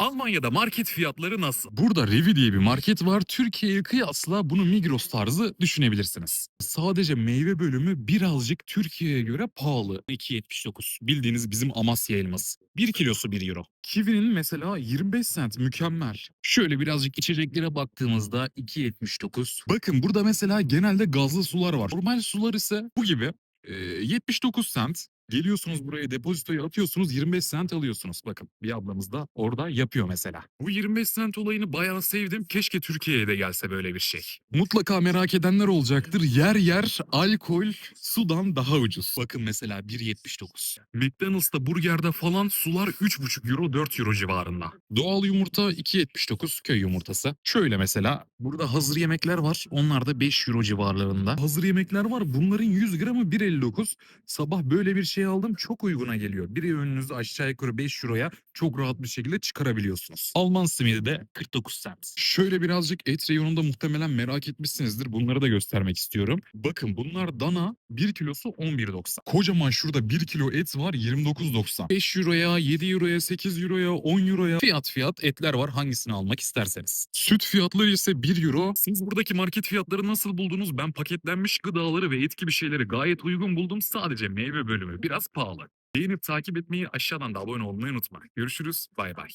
Almanya'da market fiyatları nasıl? Burada Revi diye bir market var. Türkiye'ye kıyasla bunu Migros tarzı düşünebilirsiniz. Sadece meyve bölümü birazcık Türkiye'ye göre pahalı. 2.79. Bildiğiniz bizim Amasya elması. 1 kilosu 1 euro. Kiwi'nin mesela 25 cent mükemmel. Şöyle birazcık içeceklere baktığımızda 2.79. Bakın burada mesela genelde gazlı sular var. Normal sular ise bu gibi. Ee, 79 cent. Geliyorsunuz buraya depozitoyu atıyorsunuz 25 cent alıyorsunuz. Bakın bir ablamız da orada yapıyor mesela. Bu 25 cent olayını bayağı sevdim. Keşke Türkiye'ye de gelse böyle bir şey. Mutlaka merak edenler olacaktır. Yer yer alkol sudan daha ucuz. Bakın mesela 1.79. McDonald's'ta burgerde falan sular 3,5 euro 4 euro civarında. Doğal yumurta 2.79 köy yumurtası. Şöyle mesela burada hazır yemekler var. Onlar da 5 euro civarlarında. Hazır yemekler var. Bunların 100 gramı 1.59. Sabah böyle bir şey aldım. Çok uyguna geliyor. Bir öğününüzü aşağı yukarı 5 euroya çok rahat bir şekilde çıkarabiliyorsunuz. Alman simidi de 49 cent. Şöyle birazcık et reyonunda muhtemelen merak etmişsinizdir. Bunları da göstermek istiyorum. Bakın bunlar dana 1 kilosu 11.90. Kocaman şurada 1 kilo et var 29.90. 5 euroya, 7 euroya, 8 euroya, 10 euroya fiyat fiyat etler var hangisini almak isterseniz. Süt fiyatları ise 1 euro. Siz buradaki market fiyatları nasıl buldunuz? Ben paketlenmiş gıdaları ve et gibi şeyleri gayet uygun buldum. Sadece meyve bölümü biraz pahalı. Beğenip takip etmeyi aşağıdan da abone olmayı unutma. Görüşürüz. Bay bay.